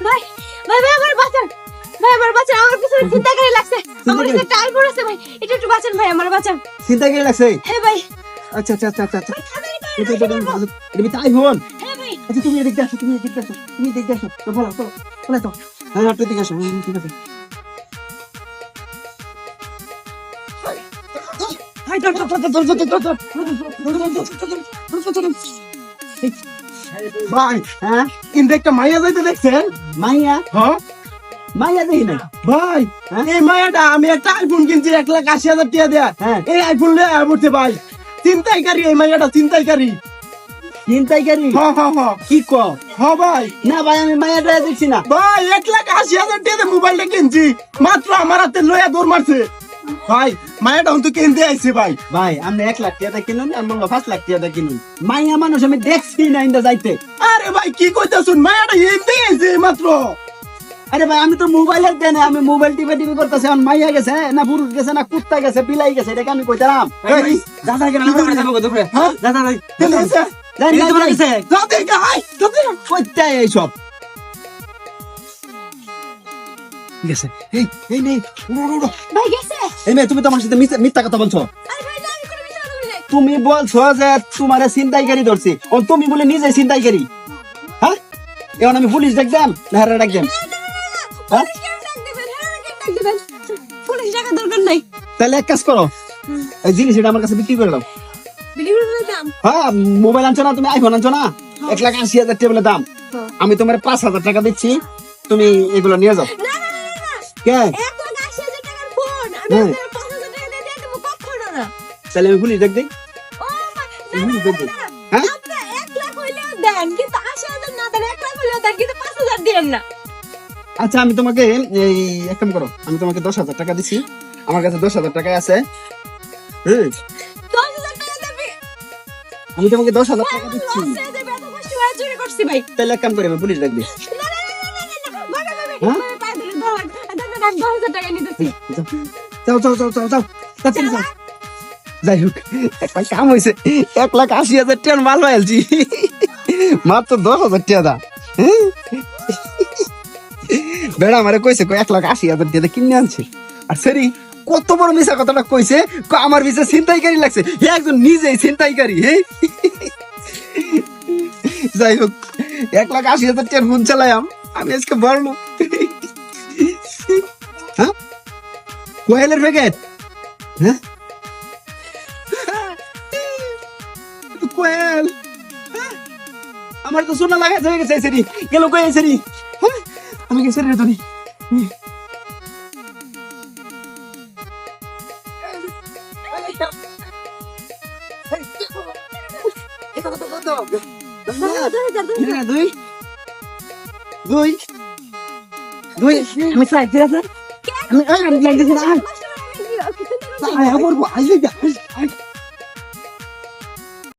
ভাই ভাই ভাই আমার বাঁচান ভাই আমার বাঁচান আমার পিছনে চিন্তা করে লাগছে আমার করে? পিছনে পড়েছে ভাই এটা একটু বাঁচান ভাই আমার বাঁচান চিন্তা কে লাগছে হ্যাঁ ভাই আচ্ছা আচ্ছা আচ্ছা আচ্ছা আচ্ছা এটা এটা এটা হ্যাঁ ভাই আচ্ছা তুমি এদিকে আসো তুমি এদিকে আসো তুমি এদিকে আসো তো বলো বলো তো হ্যাঁ একটু এদিকে আসো ঠিক আছে হাই ধর ধর ধর ধর ধর ধর ধর ভাই হ্যাঁ? কিন্তু একটা মাইয়া যাইতে দেখছেন মাইয়া? হ্যাঁ? মাইয়া দেখি না ভাই হ্যাঁ? এই মায়াটা আমি একটা আইফোন কিনছি এক লাখ আশি হাজার টাকা দেয়া। হ্যাঁ। এই আইফোন লয়ে পড়ছে ভাই। চিন্তাইকারী এই মাইয়াটা চিন্তাইকারী চিন্তাইকারী হ হ হ কি ক? হ ভাই। না ভাই আমি মাইয়াটা দেখছি না। ভাই এক লাখ আশি হাজার টাকা দিয়ে মোবাইলটা কিনছি। মাত্র আমার হাতে লইয়া দৌড় মারছে। ভাই মায়াটা তো কিনতে আইছে ভাই ভাই আমি এক লাখ টাকা কিনুন আর মঙ্গল পাঁচ লাখ টাকা কিনুন মাইয়া মানুষ আমি দেখছি না ইন্দা যাইতে আরে ভাই কি কইতাছুন মায়াটা এনতে আইছে মাত্র আরে ভাই আমি তো মোবাইলের দেন আমি মোবাইল টিপে টিপে করতেছি আমার মাইয়া গেছে না পুরুষ গেছে না কুত্তা গেছে বিলাই গেছে এটাকে আমি কইতাম দাদা কেন হ্যাঁ? দাদা এই তো যাই গেছে। যাও দেখে, হাই, যাও দেখে। কইতাই এইসব ঠিক আছে এই এই নে উড়ো, উড়ো, উড়ো। ভাই গেছে। এই মেয়ে তুমি তো আমার সাথে মিথ্যা- কথা বলছো। নাই। তুমি বলছো যে তোমার ছিনতাইকারী ধরছি। ও তুমি বলে নিজে ছিনতাইকারী। হ্যাঁ? এখন আমি পুলিশ ডাকতাম। না হারা ডাকতাম হ্যাঁ? পুলিশ? হ্যাঁ, ডাকার দরকার নাই। তাহলে এক কাজ করো এই জিনিস এটা আমার কাছে বিক্রি করে দাও। হ্যাঁ মোবাইল আনছো না তুমি আইফোন আনছো না? এক লাখ আশি হাজার টেবিলের দাম। হ্যাঁ। আমি তোমার পাঁচ হাজার টাকা দিচ্ছি তুমি এগুলো নিয়ে যাও। কে হ্যাঁ। তাহলে আমি পুলিশ ডাক দিই। হ্যাঁ? আপনি এক লাখ হইলেও দেন কিন্তু আশি হাজার না দেন এক লাখ হইলেও দেন কিন্তু পাঁচ হাজার দিয়েন না আচ্ছা আমি তোমাকে এই এক কাম করো আমি তোমাকে দশ হাজার টাকা দিচ্ছি আমার কাছে দশ হাজার টাকা আছে আমি তোমাকে দশ হাজার টাকা দিচ্ছি হয়ে তাহলে এক কাম করে আমি পুলিশ ডাকবি হ্যাঁ? যাও যাও যাও যাও যাও। তাড়াতাড়ি যাও। যাই হোক কাম হয়েছে। এক লাখ আশি হাজার টাকার মাল পাইলছি। মাত্র দশ হাজার টাকা দা। বেড়া আমারে কইছে কই এক লাখ আশি হাজার টাকা কিনে আনছে। আর সরি, কত বড় মিশা কথাটা কইছে আমার বিষয় ছিনতাইকারী লাগছে। হে, একজন নিজেই ছিনতাইকারী, হে। যাই হোক, এক লাখ আশি হাজার টাকার ফোন চালাইম আমি আজকে বড় লোক হ্যাঁ? কোয়েলের প্যাকেট হ্যাঁ? কোয়েল! হ্যাঁ? আমার তো সোনা লাগাই হয়ে গেছে সেরি গেল কই সেরি হ্যাঁ? আমি গেছে রে হ্যাঁ, দুই। দুই। দুই। আমি চাই ঠিক আছে আমি আমি লাগতেছি না? আয়, করব, আয়।